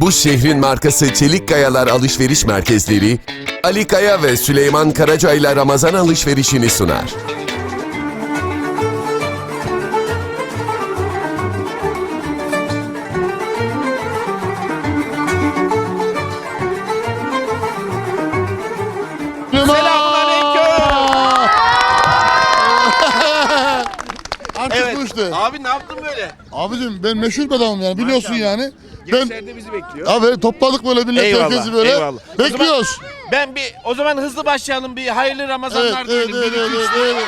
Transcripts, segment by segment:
Bu şehrin markası Çelik Kayalar Alışveriş Merkezleri, Ali Kaya ve Süleyman Karaca ile Ramazan alışverişini sunar. Artık Evet. bu işte. Abi ne yaptın böyle? Abicim ben meşhur bir adamım yani biliyorsun Maşallah. yani. Ben Gençler de bizi bekliyor. abi topladık böyle millet Eyvallah, herkesi böyle. eyvallah. O zaman- Bekliyoruz. Ben bir o zaman hızlı başlayalım bir hayırlı Evet, Ramazanlar evet, diyelim. evet, Bir, iki, evet, üç. evet.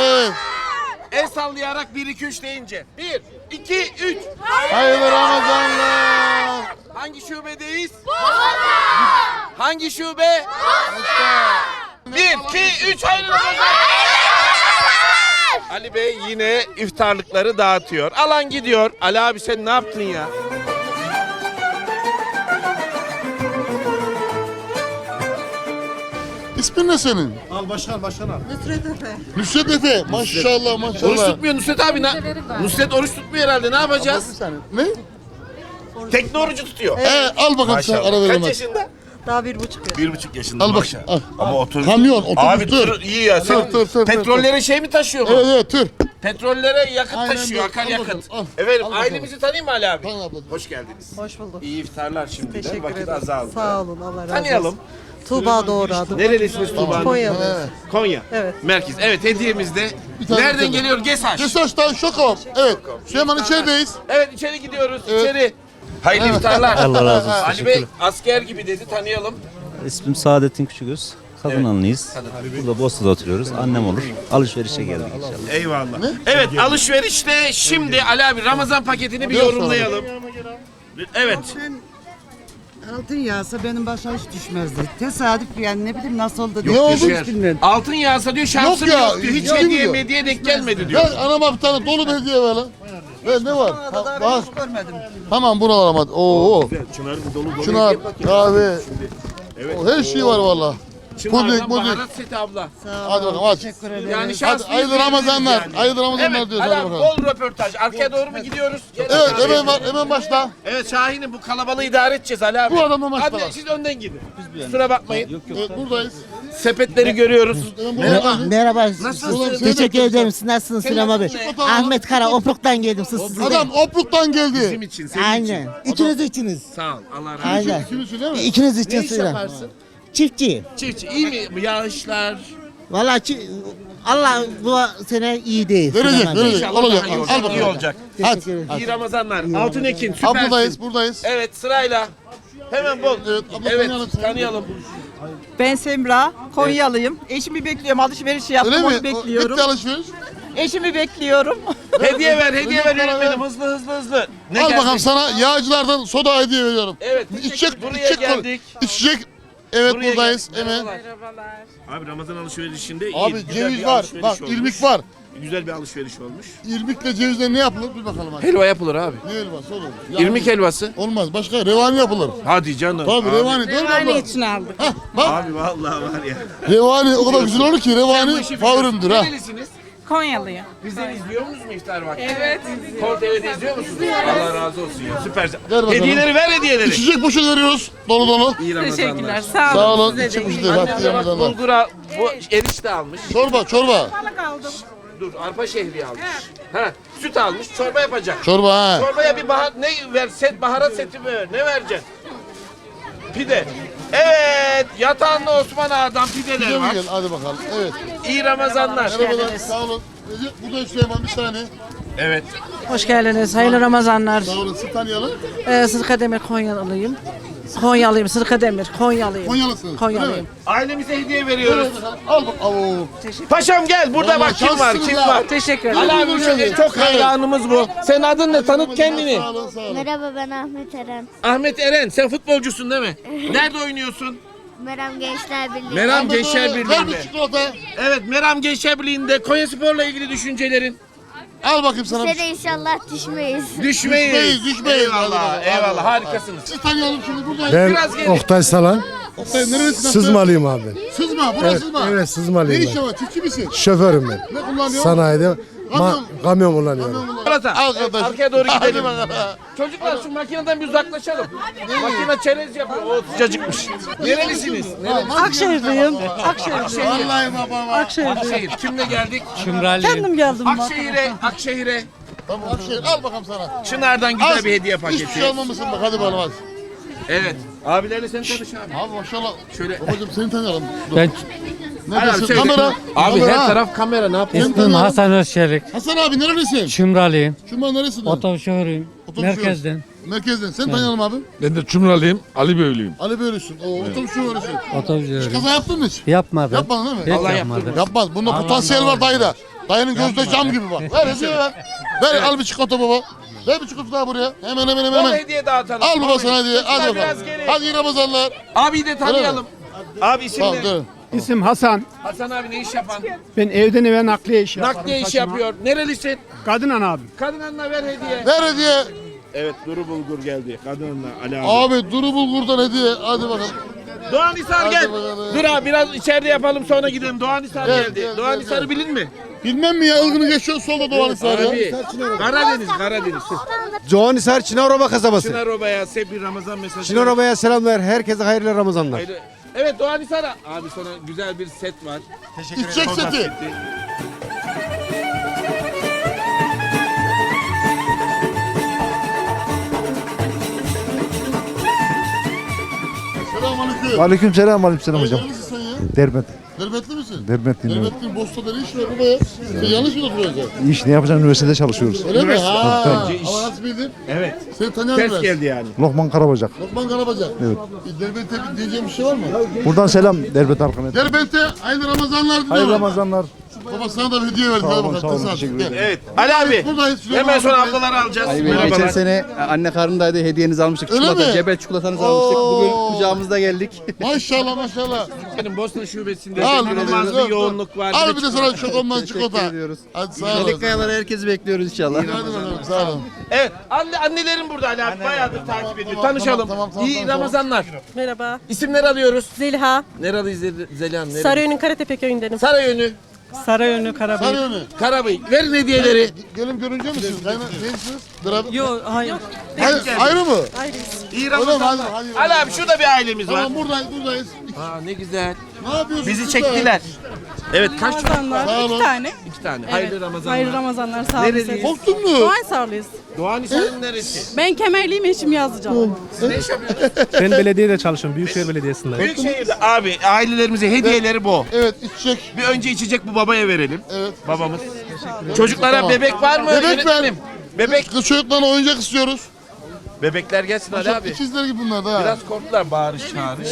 Evet. El sallayarak 1 2 3 deyince. 1 2 3. Hayırlı Ramazanlar. Hangi şubedeyiz? Hangi şube? 1 2 3 hayırlı Ramazanlar. Ali Bey yine iftarlıkları dağıtıyor. Alan gidiyor. Ali abi sen ne yaptın ya? İsmin ne senin? Al başkan başkan al. Nusret Efe. Maşallah Oruç maşallah. tutmuyor Nusret abi. Ne? Nusret oruç tutmuyor herhalde. Ne yapacağız? Ne? Tekne orucu tutuyor. Ee, al bakalım sen ara Kaç veremez. yaşında? Daha bir buçuk yaş. Bir buçuk yaşında. Al bak. maşallah. Al. Ama otur. Kamyon, otobüs, Abi tır. tır iyi ya. Tır, Sen tır, tır, tır, petrollere şey mi taşıyor bu? Evet evet tır. Petrollere yakıt Aynen taşıyor, akaryakıt. bakalım, al. Efendim Al ailemizi tanıyayım mı Ali abi? Tamam ablacığım. Hoş geldiniz. Hoş bulduk. İyi iftarlar şimdi. Teşekkür Vakit ederim. azaldı. Sağ olun Allah razı olsun. Tanıyalım. Tuğba Doğru adım. Nerelisiniz Tuğba Hanım? Evet. Konya. Evet. Merkez. Evet hediyemiz de. tane Nereden geliyor? Gesaş. Gesaç'tan Şokom. Evet. Süleyman içerideyiz. Evet içeri gidiyoruz. Evet. içeri. Hayırlı iftarlar. Allah razı olsun. Ali Bey asker gibi dedi tanıyalım. İsmim Saadettin Küçügöz. Kadınanlıyız. Burada Bosna'da oturuyoruz. Annem olur. Alışverişe geldik inşallah. Eyvallah. Evet alışverişte şimdi Ali abi Ramazan paketini bir yorumlayalım. Evet. Altın yağsa benim başa hiç düşmezdi. Tesadüf yani ne bileyim nasıl oldu. Ne oldu? Hiç bilmiyorum. Altın yağsa diyor şansım Yok yok, ya, diyor. Hiç yok hediye diyor. mediye denk gelmedi diyor. Ver anama bir tane dolu bir hediye ver lan. Ver ne var? Daha Ha, ben var. hiç görmedim. Tamam bunu alalım hadi. Oo. Çınar, kahve. O, her şey var valla. Puding, Çınar'dan puding. baharat seti abla. Hadi bakalım hadi. Teşekkür ederim. Yani Hadi şanslıyız hayırlı Ramazanlar. yani. Hayırlı Ramazanlar Evet, diyoruz. Hadi abi bakalım. bol röportaj. Arkaya doğru mu gidiyoruz? Gel Evet abi. hemen var hemen başla. Evet Şahin'im bu kalabalığı idare edeceğiz Ali abi. Bu adamla maçta Hadi var. siz önden gidin. Kusura bakmayın. Evet buradayız. Sepetleri görüyoruz. Hemen burada. Merhaba. Nasılsın? Teşekkür ederim. Siz nasılsınız Senin Süleyman Bey? adın ne? Ahmet Kara, Opruk'tan geldim. Siz sizin. Adam Opruk'tan geldi. Bizim için, senin için. Aynen. İkiniz içiniz. Sağ ol. Allah razı olsun. Aynen. Kimisi değil mi? İkiniz için Ne iş yaparsın? Çiftçi. Çiftçi iyi mi bu yağışlar? Vallahi çi- Allah bu sene iyi değil. Verecek, Süleyman Bey. verecek. İnşallah Olacak. daha iyi Al olacak. bakalım. iyi olacak. Teşekkür ederim. İyi Ramazanlar. Altın Ekin Ha süpersin. buradayız buradayız. Evet sırayla. Hemen bol. Evet, abla Evet tanıyalım seni. tanıyalım. Ben Semra, Konyalıyım. Eşimi bekliyorum. Alışveriş yaptım, Öyle mi? onu O- bekliyorum. Bitti alışveriş. Eşimi bekliyorum. Hediye ver, hediye ver yönetmenim. ver. Hızlı hızlı hızlı. Ne Al geldi? bakalım sana yağcılardan soda hediye veriyorum. Evet. İçecek, Buraya içecek, geldik. içecek. Evet Buraya buradayız. Evet. Merhabalar. Abi Ramazan alışverişinde iyi. Abi güzel ceviz bir var. alışveriş Bak olmuş. irmik var. Güzel bir alışveriş olmuş. İrmikle cevizle ne yapılır? Bir bakalım hadi. Helva yapılır abi. Ne helvası olur? İrmik helvası. Olmaz. Başka revani yapılır. Hadi canım. Tabii Abi. revani. Değil mi abla? için aldık. Hah, bak Abi vallahi var ya. revani o kadar güzel olur ki revani işi favrumdur ha. Nerelisiniz? Konyalıyım. Bizden izliyor musunuz mu iftar vakti? Evet. Kol TV'de izliyor musunuz? Allah razı olsun ya. Süpersin. Ver bakalım. Hediyeleri ver hediyeleri. İçecek poşet veriyoruz. Dolu dolu. İyi Ramazanlar. Teşekkürler. Sağ olun. Sağ olun. Size de İçecek iyi. poşeti. Hadi bak Ramazanlar. bulgura bu erişte almış. Çorba çorba. Dur arpa şehriye almış. Ha, süt almış çorba yapacak. Çorba ha. Çorbaya bir bahar ne ver set baharat seti mi ver? Ne vereceksin? Pide. Evet, yatağında Osman Ağa'dan pideler Gel var. gel hadi bakalım. Evet. İyi Ramazanlar. Merhabalar. Sağ olun. Recep, Burada Süleyman bir tane. Evet. Hoş geldiniz. Hayırlı Ramazanlar. Sağ olun. Siz tanıyalım. Ee, Sırkademir Konyalıyım. Konyalıyım, Sırkademir, Konyalıyım. Konyalısınız. Konyalıyım. Ailemize hediye veriyoruz. Al bak. Paşam gel burada Vallahi bak kim var şanslısınız kim ha. var. Teşekkür ederim. Ali abi çok, çok hayranımız bu. Senin adın ne? Tanıt kendini. Sağ olun sağ olun. Merhaba ben Ahmet Eren. Ahmet Eren sen futbolcusun değil mi? Nerede oynuyorsun? Meram Gençler Birliği. Meram Gençler Ver bir Birliği'nde. çikolata. Evet Meram Gençler Birliği'nde Konya Spor'la ilgili düşüncelerin. Al bakayım sana. Size de inşallah düşmeyiz. Düşmeyiz. Düşmeyiz, düşmeyiz. Eyvallah, eyvallah. Harikasınız. Siz tanıyalım şimdi buradayız. Ben Biraz gelin. Oktay Salan. Oktay neresin? Sızmalıyım abi. Sızma. Burası Evet, sızma. evet, sızmalıyım Ne işi var? Çiftçi misin? Şoförüm ben. Ne kullanıyorsun? Sanayide Kamyon. Kamyon kullanıyorum. Kamyon kullan. Çikolata. Al Evet, kardeşim. arkaya doğru gidelim. bakalım. Çocuklar şu makineden bir uzaklaşalım. Makine çerez yapıyor. O sıcacıkmış. Nerelisiniz? Akşehirliyim. Akşehirliyim. Vallahi baba baba. Akşehir. Kimle geldik? Kendim geldim bak. Akşehir'e. Akşehir'e. Tamam Akşehir al bakalım sana. Çınar'dan güzel Az, bir hediye Hiçbir şey paketi. almamışsın bak hadi bakalım hadi. Evet. Abilerle seni tanış abi. Abi maşallah. Şöyle. Babacım seni tanıyalım. Dur. Ben Neredesin? şöyle- Kamera. Abi Kamera. her taraf kamera ne yapıyorsun? Seni tanıyalım. Hasan Özçelik. Hasan abi nerelisin? Çımralıyım. Şundan neresinden? Otobüs şoförüyüm. Otobüs Merkezden. Merkezden. Seni tanıyalım abi. Ben de Çumralıyım, Ali Böğlüyüm. Ali Böylüsün. O otobüs şoförüsün. Otobüs Hiç kaza yaptın mı hiç? Yapmadım. Yapmadın değil mi? Hiç Vallahi yapmadım. Yapmaz. Bunda potansiyel var dayıda. Dayının gözde cam gibi bak. Ver hediye ver. Ver al bir çikolata baba. Ver bir çikolata daha buraya. Hemen hemen hemen. Hemen. hediye dağıtalım. Al baba sana hediye. Biraz bakalım. geri. Hadi iyi Ramazanlar. Abi de tanıyalım. Abi isim Tamam. İsim Hasan. Hasan abi ne iş yapan? Ben evden eve nakliye işi yaparım. Nakliye işi taşıma. yapıyor. Nerelisin? Kadın ana abi. Kadın anına ver hediye. Ver hediye. Evet Duru Bulgur geldi. Kadın anına Ali Abi Duru Bulgur'dan hediye. Hadi bakalım. Doğan Hisar gel. Bakalım. Dur abi biraz içeride yapalım sonra gidelim. Doğan Hisar Gel, geldi. gel, Doğan gel, Hisar'ı gel. bilin mi? Bilmem mi ya ılgını geçiyor solda Doğan Hisar ya. Abi. Karadeniz, Karadeniz. Doğanisar Çınarova kasabası. Çınar Oba'ya size bir Ramazan mesajı. Çınarova'ya selamlar. Herkese hayırlı Ramazanlar. Hayırlı- Evet Doğan Hisar'a. Abi sana güzel bir set var. İçecek seti. Selamünaleyküm. Aleyküm selam aleyküm selam hocam. Nerelisin sen ya? Derbent. Derbentli misin? Derbentliyim. Derbentli Boston'da ne iş var baba ya? Sen yanlış mı oturuyorsun? İş ne yapacağım üniversitede çalışıyoruz. Öyle mi? Ha. Önce iş. Ama nasıl bildin? Evet. Seni tanıyan Ters biraz. geldi yani. Lokman Karabacak. Lokman Karabacak. Evet. E, Derbent'e bir diyeceğim bir şey var mı? Buradan selam Derbent halkına. Derbent'e hayırlı Ramazanlar diliyorum. Hayırlı Ramazanlar. Baba sana da bir hediye verdim. Hadi olun, sağ olun, teşekkür ederim. Evet. Ali abi. Buradayız. Hemen sonra ablaları alacağız. Geçen Merhabalar. sene anne karnındaydı hediyenizi almıştık. Öyle Çikolata, mi? Cebel çikolatanızı almıştık. Oo. Bugün kucağımızda geldik. Maşallah maşallah. Benim Bosna şubesinde Al, inanılmaz al, al. bir yoğunluk var. Al de bir de sana çikolata. Teşekkür ediyoruz. Hadi sağ olun. Melek Kayalar'a herkesi bekliyoruz inşallah. Hadi bakalım sağ olun. Evet. Anne, annelerim burada Ali abi. Bayağıdır takip ediyor. tamam, Tanışalım. tamam, tamam, İyi tamam, Ramazanlar. Merhaba. İsimler alıyoruz. Zeliha. Nereliyiz Zelihan? Nereliyiz? Sarıyönü Karatepe köyündenim. Sarayönü. Sarıyönü Karabey. Sarı önü. Karabey. Verin hediyeleri. Gelin görünce misiniz? Kayna değilsiniz. Beraber. Yok hayır. Hayır, ayrı mı? Ramazanlar. Hadi, hadi. Ali abi şurada bir ailemiz var. Tamam buradayız buradayız. Aa ne güzel. Ne yapıyorsunuz? Bizi çektiler. Evet kaç çocuk var? Ramazanlar. Sağ olun. İki tane. İki tane. Hayırlı Ramazanlar. Hayırlı Ramazanlar. Sağ Nereliyiz? olun. Korktun mu? Doğan Sarlıyız. Doğan Hisar'ın neresi? Ben Kemerliyim eşim yazıcım. Siz ne iş yapıyorsunuz? Ben belediyede çalışıyorum. Büyükşehir Belediyesi'nde. Büyükşehir'de. Abi ailelerimize hediyeleri bu. Evet içecek. Bir önce içecek bu babaya verelim. Evet. Babamız. Çocuklara bebek var mı? Bebek Yönetmenim? Bebek. Kız çocuklarına oyuncak istiyoruz. Bebekler gelsin Ali abi. İkizler gibi bunlar da. ha. Biraz korktular bağırış çağırış.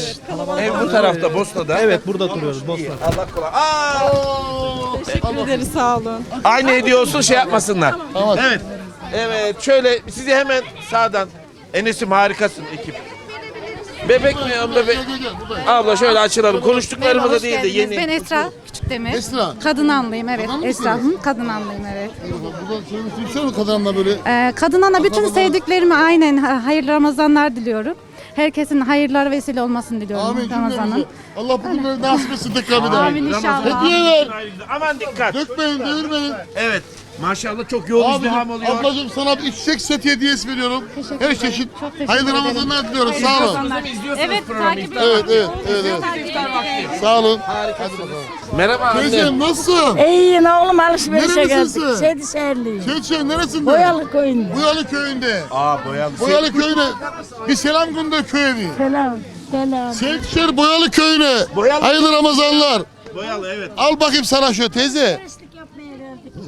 Ev bu tarafta Bosna'da. Evet burada oturuyoruz Bosna. Allah kolay. Aa! Teşekkür ederiz sağ olun. Aynı hediye olsun şey yapmasınlar. Tamam. Evet. Evet şöyle sizi hemen sağdan. Enes'im harikasın ekip. Bebek mi? Bebek. Abla şöyle açılalım. Konuştuklarımıza değil de yeni. Ben Esra Küçükdemir. Esra. Kadın anlayayım evet. Kadın Esra. mısınız? Hı, kadın anlayayım evet. Buradan söylemek şey var mı kadınla böyle? Ee, kadın ana bütün sevdiklerime aynen ha- hayırlı Ramazanlar diliyorum. Herkesin hayırlar vesile olmasını diliyorum Amin Ramazan'ın. Allah bugünleri nasip etsin tekrar bir daha. Amin inşallah. Hediye ver. Aman dikkat. Dökmeyin, devirmeyin. Evet. Maşallah çok yoğun izdiham oluyor. ablacığım sana bir içecek seti hediyesi veriyorum. Teşekkür Her ederim. çeşit. Çok teşekkür Hayırlı ederim. Ramazanlar diliyoruz. Sağ olun. İzliyorsunuz Evet programı takip Evet, evet, evet. evet. Sağ olun. Harikasınız. Merhaba anne. Teyzem nasılsın? İyi ne oğlum alışverişe Nerelisin geldik. sen? Sedişehirliyim. Şey şey neresinde? Boyalı köyünde. Boyalı köyünde. Aa boyalı. Boyalı köyüne. Bir selam gönder köye bir. Selam. Selam. Sevkişehir Boyalı köyüne. Boyalı- Hayırlı Ramazanlar. Boyalı evet. Al bakayım sana şu teyze.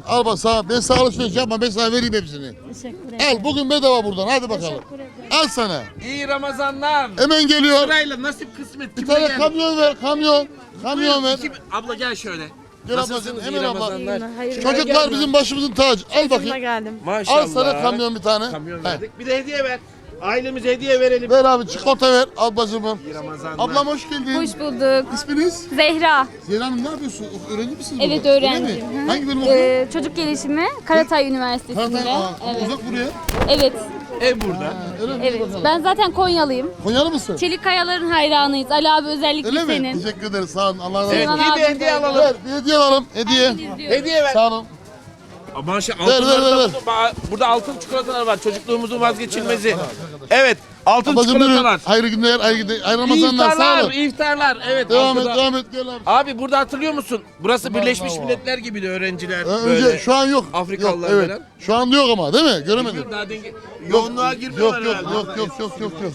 Al bak sana. Ben sana alışveriş yapma. Ben sana vereyim hepsini. Teşekkür Al bugün bedava buradan. Hadi bakalım. Al sana. İyi Ramazanlar. Hemen geliyor. Sırayla nasip kısmet. Bir Kimle tane geldi? kamyon ver. Kamyon. Kamyon ver. Kim- Abla gel şöyle. Gel Nasılsınız? ablacığım. İyi Hemen abla. Ramazanlar. Çocuklar bizim başımızın tacı. Al bakayım. geldim. Maşallah. Al sana kamyon bir tane. Kamyon He. verdik. Bir de hediye ver. Ailemize hediye verelim. Ver abi çikolata ver ablacığım. İyi Ramazanlar. Ablam hoş geldin. Hoş bulduk. İsminiz? Zehra. Zehra Hanım ne yapıyorsun? Öğrenci misiniz? Evet, burada? Öyle öğrenciyim. mi? Hangi bölüm okuyorsun? Ee, çocuk gelişimi Karatay Üniversitesi'nde. Zaten aa, Evet. uzak buraya. Evet. Ev burada. Öyle mi? Evet. Bakalım. Ben zaten Konyalıyım. Konyalı mısın? Çelik Kayaların hayranıyız. Ali abi özellikle Öyle mi? senin. Teşekkür ederiz. Sağ olun. Allah razı Evet, olsun. İyi bir hediye alalım. Ver bir hediye alalım. Hediye. Hediye ver. Sağ olun. Ver, ver, altınlar ver, da burada, burada altın çikolatalar var. Çocukluğumuzun vazgeçilmezi. Evet altın Ablacım buyurun. çikolatalar. Hayırlı günler, hayırlı günler. Hayırlı Ramazanlar sağ İftarlar, olun. iftarlar. Evet. Devam et, devam et. Gel abi. Abi burada hatırlıyor musun? Burası Birleşmiş Milletler gibiydi öğrenciler. Ha, böyle. önce şu an yok. Afrikalılar yok, evet. falan. Şu anda yok ama değil mi? Göremedim. Daha denge... Yok, Yoğunluğa yok, girmiyorlar yok, herhalde. yok, yok, yok, yok, yok.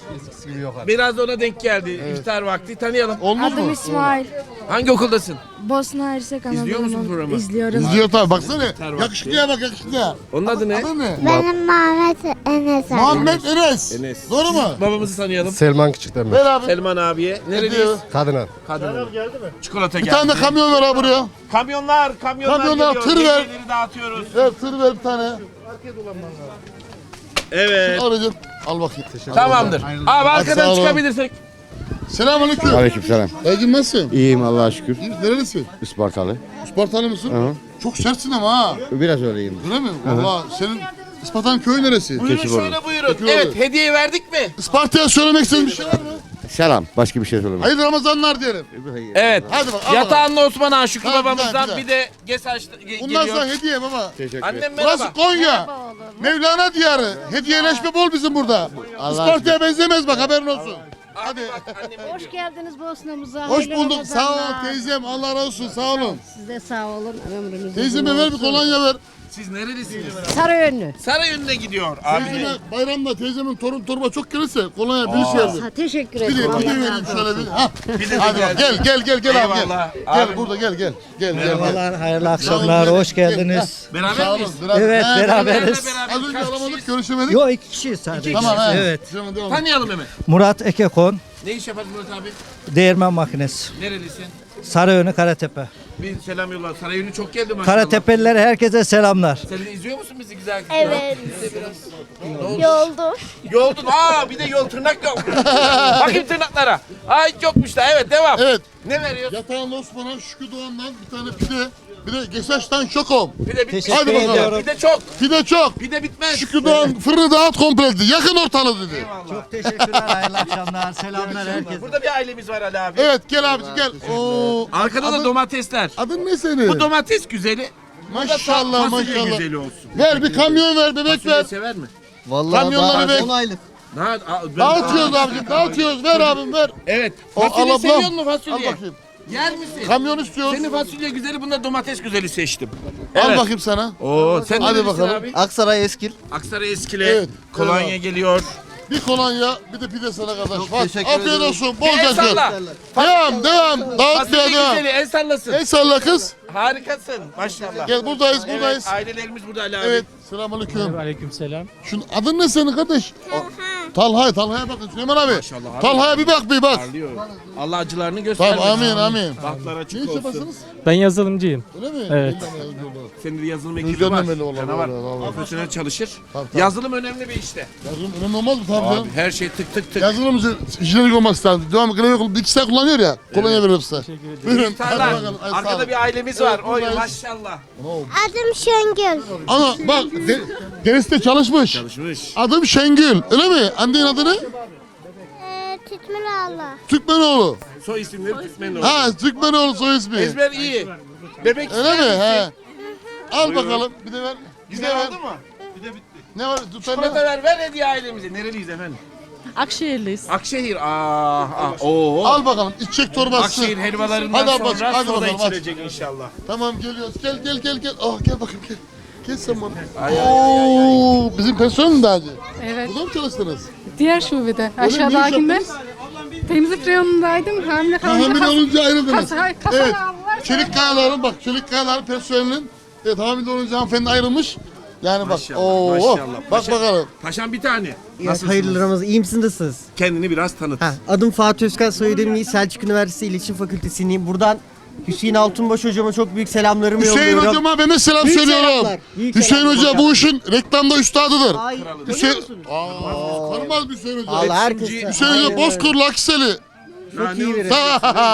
Biraz da ona denk geldi iftar vakti. Tanıyalım. Olmuş mu? İsmail. Hangi okuldasın? Bosna Hersek İzliyor musun programı? İzliyorum. İzliyor tabii baksana. Yakışıklıya bak yakışıklıya. Onun adı ne? Adı ne? Benim Mehmet Enes Muhammed Enes. Enes. Doğru mu? Babamızı tanıyalım. Selman Küçük'ten Ver abi. Selman abiye. Nereliyiz? Diyor. Kadına. Kadın. Çikolata Bir geldi. tane de kamyon ver abi buraya. Kamyonlar, kamyonlar, Kamyonlar, geliyor. tır ver. Dağıtıyoruz. Ver tır ver bir tane. Evet. Alacağım. Al bakayım. Tamamdır. Abi arkadan çıkabilirsek. Selamünaleyküm. Aleykümselam. Ergin nasılsın? İyiyim Allah'a şükür. Nerelisin? Ispartalı. Ispartalı mısın? Çok sertsin ama ha. Biraz öyleyim. Öyle mi? Valla senin Isparta'nın köyü neresi? Buyurun Keçiborlu. şöyle buyurun. Peki, Evet olur. hediye verdik mi? Isparta'ya söylemek istediğin bir şey var mı? Selam. Başka bir şey söylemem. Hayırlı Ramazanlar diyelim. Evet. Hadi bak. al Yatağında Osman Ağa Şükrü Ha, babamızdan güzel, bir de Gesaç ge- Bundan geliyor. sana hediye baba. Teşekkür Annem Burası merhaba. Konya. Mevlana diyarı. Hediyeleşme bol bizim burada. Isparta'ya benzemez bak haberin olsun. Hadi. Hoş geldiniz Bosna'mıza. Hoş bulduk. Sağ ol teyzem. Allah razı olsun. Sağ olun. Siz de sağ olun. Ömrünüz Teyzeme ver bir kolonya ver. Siz nerelisiniz? Sarıyönlü. Sarayönü'ne gidiyor abi. Teyzeme bayramda teyzemin torun torba çok gelirse kolonya bir şey verdim. Ha, teşekkür Bir de ederim. bir de vereyim şöyle bir. Ha. Bir de Hadi bak gel gel gel gel abi gel. Eyvallah. Gel Abi. burada gel gel. Gel gel. gel. hayırlı akşamlar, hoş geldiniz. Beraber Sağ olun. miyiz? beraber- Evet, Ha, beraberiz. Beraber Az önce kaç alamadık kişiyiz? görüşemedik. Yok iki kişiyiz sadece. Tamam ha. Evet. Devam. Tanıyalım hemen. Murat Ekekon, Ne iş yapar Murat abi? değirmen makinesi. Nerelisin? Sarıyönü Karatepe. Bir selam yolla. Sarayönü çok geldi maşallah. Karatepelilere herkese selamlar. Sen de izliyor musun bizi güzel? Evet. Ne oldu? Yoldu. Yoldun. Aa bir de yol tırnak yok. Bakayım tırnaklara. Ay yokmuş da evet devam. Evet. Ne veriyorsun? Yatağın Osman'a Şükrü Doğan'dan bir tane pide. Bir de Gesaç'tan şokom. Bir de bitmez. Hadi bakalım. Bir de çok. Pide çok. Bir de bitmez. Şükrü Doğan fırını dağıt komple dedi. Yakın ortalığı dedi. Çok teşekkürler, hayırlı akşamlar, selamlar herkese. Burada bir ailemiz var Ali abi. Evet gel abici gel. Oo. Arkada da domatesler. Adın ne senin? Bu domates güzeli. da Maşallah fasulye maşallah. güzeli olsun. Ver bir kamyon ver bebek Fasulye ver. sever mi? Vallahi Kamyonları ver. aylık. Ha, a- ben- Dağıtıyoruz abicim dağıtıyoruz. Ver abim ver. Evet. O, Fasulye al seviyor musun Al fasulye? bakayım. Yer misin? Kamyon istiyoruz. Senin fasulye güzeli, bunda domates güzeli seçtim. Al bakayım sana. Oo, sen Hadi nerelisin bakalım. Abi? Aksaray Eskil. Aksaray Eskile. Evet, Kolonya evet. geliyor. Bir kolonya bir de pide sana kardeş. Bak, teşekkür afiyet ederim. olsun. Bol el şeker. salla. Devam devam. Dağıt Fasulye devam. güzeli, el sallasın. El salla kız. Harikasın. Maşallah. Gel buradayız Evet, buradayız. ailelerimiz burada Ali abi. Evet. Selamünaleyküm. Aleykümselam. Şunun adın ne senin kardeş? Talha. Talha'ya bakın Süleyman abi. Maşallah abi. Talha'ya bir bak bir bak. Parlıyor. Allah acılarını göstermesin. Tamam amin amin. Bahtlar Ne açık iş olsun. yaparsınız? Ben yazılımcıyım. Öyle mi? Evet. Senin de yazılım ekibi var. belli olan, Canavar. vallahi, vallahi. Profesyonel çalışır. Tabii, tabii. Yazılım önemli bir işte. Yazılım önemli olmaz mı? Tabii Abi canım. her şey tık tık tık. Yazılımcı hijyenik olması lazım. Devam klavye bir iki saat kullanıyor ya. Kolonya veririm size. Buyurun. Hadi İftarlar. bakalım. Hadi sağ Arkada olun. bir ailemiz var. Oy buradayız. maşallah. Adım Şengül. Ama bak de, çalışmış. Çalışmış. Adım Şengül. Öyle mi? Annenin adı ne? Ee, Allah. Türkmenoğlu. Soy isimleri Türkmenoğlu. Ha Türkmenoğlu soy ismi. Ezber iyi. Bebek Öyle ister mi? misin? He. Al Buyurun. bakalım. Bir de ver. Bir de Güzel ver. oldu mu? Ne var? Tutar Çikolata ne? ver, ver hediye ailemize. Nereliyiz efendim? Akşehirliyiz. Akşehir. Ah, ah. Oo. Al bakalım. İçecek torbası. Akşehir helvalarından Hadi sonra ablacığım, hadi soda bakalım, hadi. içilecek inşallah. Tamam geliyoruz. Gel gel gel gel. Ah gel bakayım gel. Gel sen Oo, bizim personel mi daha önce? Evet. Burada mı çalıştınız? Diğer şubede. Aşağıdakinde. Temizlik reyonundaydım. Hamile Ha, kalınca hamile kas- olunca ayrıldınız. Kasa- kasa Evet. aldılar. Çelik kayaların bak çelik kayaların personelinin evet hamile olunca hanımefendi ayrılmış. Yani bak Maşallah, oo maşallah. bak Paşa- bakalım. Paşam bir tane. Nasılsınız? Hayırlı Ramazan. İyi misiniz nasılsınız? Kendini biraz tanıt. Ha, adım Fatih Özkan soyadım iyi. Selçuk Üniversitesi İletişim Fakültesindeyim. Buradan Hüseyin Altunbaş hocama çok büyük selamlarımı Hüseyin yolluyorum. hocama ben de selam Büyük söylüyorum. selamlar, büyük Hüseyin selamlar hoca hocam. bu işin reklamda üstadıdır. Ay, Hüseyin musunuz? Aa, tanımaz Hüseyin hoca. Allah herkes. Hüseyin hoca Bozkır Lakiseli. Ha, ne iyi. Bölüm-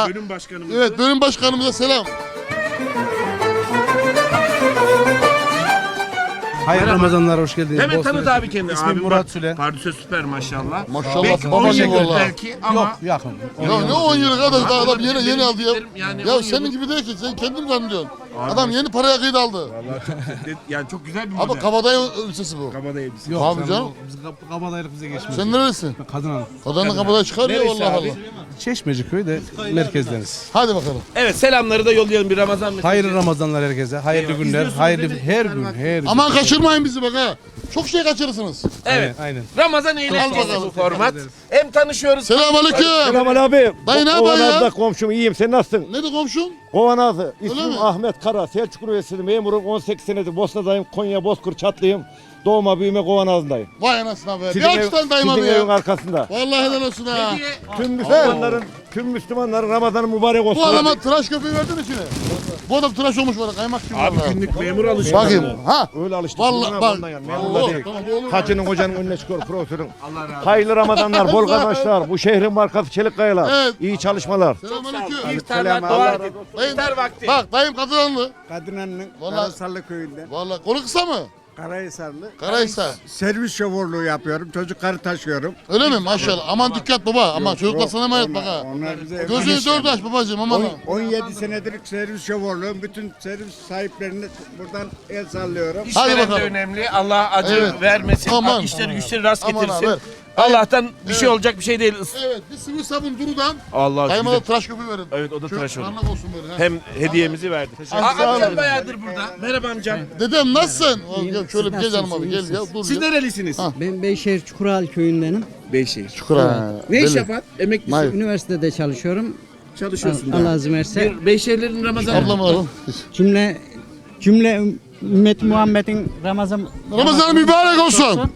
Bölüm başkanımız. Evet bölüm başkanımıza selam. Hayırlı Ramazanlar, hoş geldiniz. Hemen Bosna tanıt abi kendini. İsmim Abi Murat Süle. Pardüsü süper maşallah. Maşallah Belki baba 10 gibi yıldır valla. belki ama yakın. Ya ne 10 yılı kadar daha adam yeni yeni aldı ya. yani Ya senin yıllık- gibi değil ki sen kendin zannediyorsun. Adam yeni paraya kıydı aldı. Yani çok güzel bir Abi kabadayı elbisesi bu. Kabadayı elbise. Yok, Abi sen canım. bu- Biz kab- kabadayılık bize geçmez. Sen nerelisin? Kadın Kadınla kabadayı çıkar ya Neresi vallahi abi? Allah. Çeşmeci köyde merkezdeniz. Hadi bakalım. Evet selamları da yollayalım bir Ramazan mesajı. Hayırlı Ramazanlar herkese. Hayırlı günler. Hayırlı her gün her gün. Aman kaçırmayın bizi bak ha. Çok şey kaçırırsınız. Evet. Aynen. Ramazan eğlencesi bu format. Hem tanışıyoruz. Selamünaleyküm. Kemal abi. Dayı ne yapıyorsun ya? Kovanaz'da komşum iyiyim sen nasılsın? Ne de komşun? Kovanaz'ı. Öyle İsmim mi? Ahmet Kara. Selçuk Üniversitesi memurum 18 senedir Bosna'dayım. Konya Bozkır Çatlıyım. Doğma büyüme Kovanaz'dayım. Vay anasına be. Bir alkıştan dayım abi evin ya. arkasında. Vallahi helal olsun ha. Tüm Müslümanların, tüm Müslümanların Ramazanı mübarek olsun. Bu abi. adama tıraş köpüğü verdin içine. Bu adam tıraş olmuş bana kaymak gibi Abi vallahi. günlük memur alışıyor. Bakayım. Ha. Öyle alıştık. Vallahi bak. memurla değil. tamam, bu olur. Hacının hocanın önüne çıkıyor profesörün. Allah razı olsun. Hayırlı Ramazanlar, bol kazançlar. Bu şehrin markası Çelik Kayalar. Evet. İyi çalışmalar. Selamünaleyküm. İftar Selam, var, Allah dua razı edin. Dayım, İftar vakti. Bak dayım Kadınanlı. Kadınanın Vallahi- Karahisarlı köyünden. Vallahi kolu kısa mı? Karahisarlı. Karahisar. Servis şoförlüğü yapıyorum. Çocukları taşıyorum. Öyle mi? Maşallah. Aman dikkat baba. Aman çocuklar sana emanet bak ha. Onlar bize Gözünü dört aç babacığım aman ha. 17 senedir servis şoförlüğüm. Bütün servis sahiplerine buradan el sallıyorum. Hadi İşveren de bakalım. önemli. Allah acı Evet. vermesin. Aman. İşleri güçleri rast Aman getirsin. haber. Allah'tan bir şey Evet. olacak bir şey değil. Evet bir sıvı sabun durudan. Allah Dayıma da tıraş köpüğü verin. Evet o da Şu tıraş olur. Parmak olsun böyle. ha. Hem hediyemizi verdik. Sağ olun. Amcam bayağıdır burada. Merhaba amcam. Dedem nasılsın? O, gel şöyle bir gel yanıma bir gel ya dur Siz ya. nerelisiniz? Ha. Ben Beyşehir Çukural köyündenim. Beyşehir. Çukura. Ne iş yapar? Emekli Hayır. Üniversitede çalışıyorum. çalışıyorsun. Allah izin verse. Bir Beyşehirlerin Ramazan'ı. Ablam alalım. Cümle cümle ümmet Muhammed'in Ramazan Ramazan mübarek olsun.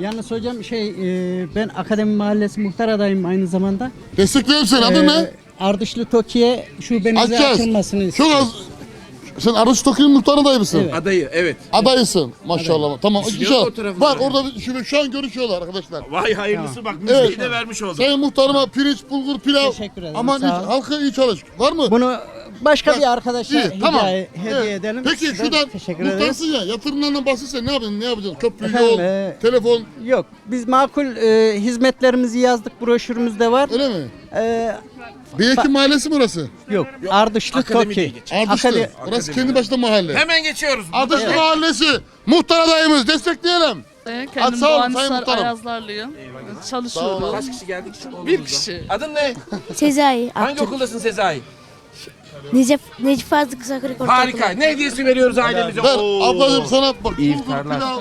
Yalnız hocam şey e, ben Akademi Mahallesi muhtar adayım aynı zamanda. Destekleyelim seni adın ne? E, Ardışlı Toki'ye şubenizi Açacağız. açılmasını Çok istiyorum. az. Sen Arış Toki'nin muhtarı adayı mısın? Evet. Adayı evet. Adayısın maşallah. Tamam. Mu o tarafı? Var orada bir- şu, şu an görüşüyorlar arkadaşlar. Vay hayırlısı bak müjdeyi Evet. de vermiş olduk. Sayın muhtarıma pirinç, bulgur, pilav. Teşekkür ederim, Aman sağ iyi, ol. halka iyi çalış. Var mı? Bunu başka bir arkadaşa İyi, hediye, tamam. hediye Evet. edelim. Peki Sizden şuradan teşekkür ederiz. muhtarsın ya yatırımlarından bahsetsen ne yapacaksın? Ne yapacaksın? Köprü, Efendim, yol, e, telefon Yok biz makul e, hizmetlerimizi yazdık broşürümüzde var. öyle mi? E, Beyekin mahallesi mi orası? yok Ardışlı Akademi diye Toki. geçiyor. Ardışlı. Akade- Orası kendi başına mahalle. Hemen geçiyoruz. Ardışlı mahallesi. Muhtar adayımız destekleyelim. Kendim Hadi sağ olun, Sayın Doğanhisar Muhtarım. Ayazlarlıyım. Kaç Çalışıyorum. kişi geldik? Bir kişi. Adın ne? Sezai. Hangi okuldasın Sezai? Necip, Necip Fazıl Kısakırık Ortaokulu. Harika. Ne hediyesi veriyoruz ailemize? Ver Oo. ablacığım sana bak. İyi iftarlar. pilav.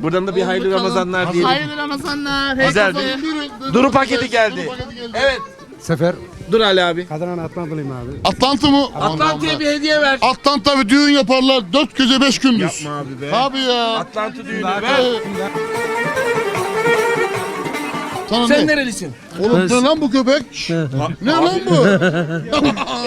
Buradan da bir hayırlı. Ramazanlar diyelim. Hayırlı Ramazanlar. Güzel. Herkese. Buyurun, buyurun. Duru paketi geldi. Duru paketi geldi. Evet. Sefer. Dur Ali abi. Kadınan Atlantılıyım abi. Atlantı mı? Atlantik'e bir hediye ver. Atlanta bir düğün yaparlar. Dört gece beş gündüz. Yapma abi be. Abi ya. Atlantı düğünü ver. Sana Sen ne? nerelisin? Oğlum ne lan bu köpek? ne lan bu?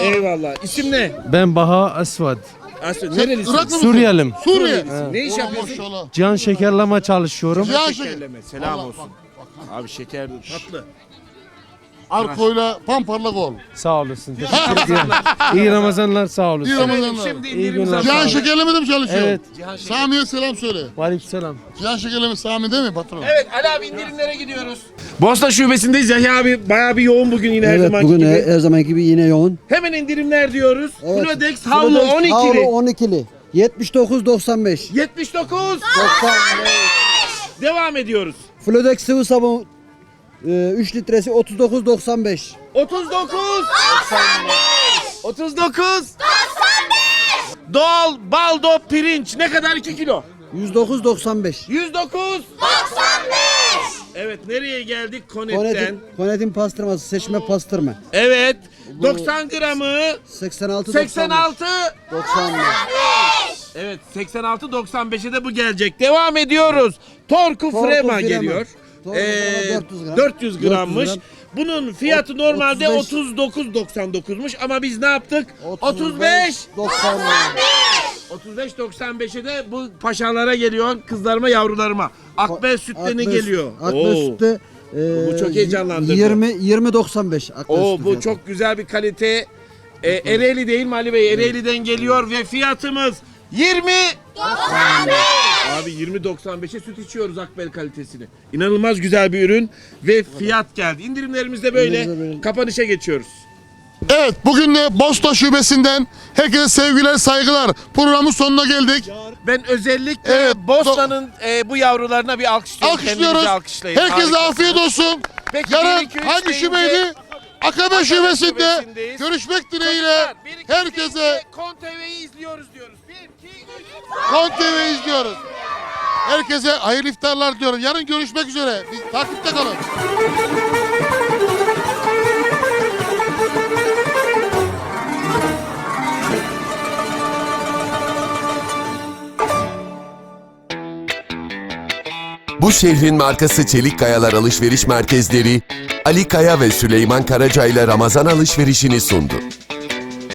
Eyvallah. İsim ne? Ben Baha Asvad. Aslı nerelisin? Iraklı mısın? Suriyeliyim. Suriye. Ne iş Oğlum yapıyorsun? Maşallah. Cihan şekerleme çalışıyorum. Cihan şeker. Şekerleme. Selam Allah olsun. Abi şeker tatlı. Alkoyla pamparlak ol. Sağ olasın. Teşekkür ederim. İyi Ramazanlar sağ olasın. İyi Ramazanlar. Şimdi İyi günler. Cihan Şekerleme mi çalışıyor? Evet. Sami'ye selam söyle. Aleykümselam. Cihan Şekerleme Sami değil mi patron? Evet Ali abi indirimlere gidiyoruz. Bosna şubesindeyiz. Yahya abi bayağı bir yoğun bugün yine her zamanki gibi. her zaman gibi yine yoğun. Hemen indirimler diyoruz. Fluodex havlu 12'li. 12'li. 79.95. 79. Devam ediyoruz. Flodex sıvı sabun 3 litresi 39.95. 39. 39. Doğal baldo pirinç ne kadar 2 kilo? 109.95. 109. 95. Evet nereye geldik? Konet'ten. Konetin, Konetin pastırması seçme pastırma. Evet. 90 gramı 86 86. 95. Evet 86 95'e de bu gelecek. Devam ediyoruz. Torku Torku Frema Frema. geliyor. Ee, Frema 400 gram. 400 grammış. 400 gram. Bunun fiyatı normalde 35. 39.99'muş ama biz ne yaptık? 35 95. 35 95'e de bu paşalara geliyor, kızlarıma, yavrularıma. Akbel sütlerini geliyor. Akbel Oo. sütte Bu çok heyecanlandırdı. 20 20 95 Akbel Oo sütü bu fiyatı. çok güzel bir kalite. E, Ereğli değil mi Ali Bey? Ereğli'den geliyor ve fiyatımız 20 Abi 20.95'e süt içiyoruz Akbel kalitesini. İnanılmaz güzel bir ürün ve fiyat geldi. İndirimlerimiz de böyle. Kapanışa geçiyoruz. Evet bugün de Bosna Şubesi'nden herkese sevgiler saygılar. Programın sonuna geldik. Ben özellikle Evet, Bosna'nın e, bu yavrularına bir alkış istiyorum. Alkışlıyoruz. Kendinizi alkışlayın. Herkese Harikasınız. afiyet olsun. Peki, Yarın bir, iki, üç hangi deyince- şubeydi? Akabe Şubesi'nde görüşmek dileğiyle Çocuklar, bir, iki, herkese deyince Kon TV'yi izliyoruz diyoruz. Bir, iki, üç. Kon TV izliyoruz. Herkese hayırlı iftarlar diyorum. Yarın görüşmek üzere. Biz takipte kalın. Bu şehrin markası Çelik Kayalar Alışveriş Merkezleri Ali Kaya ve Süleyman Karaca ile Ramazan alışverişini sundu.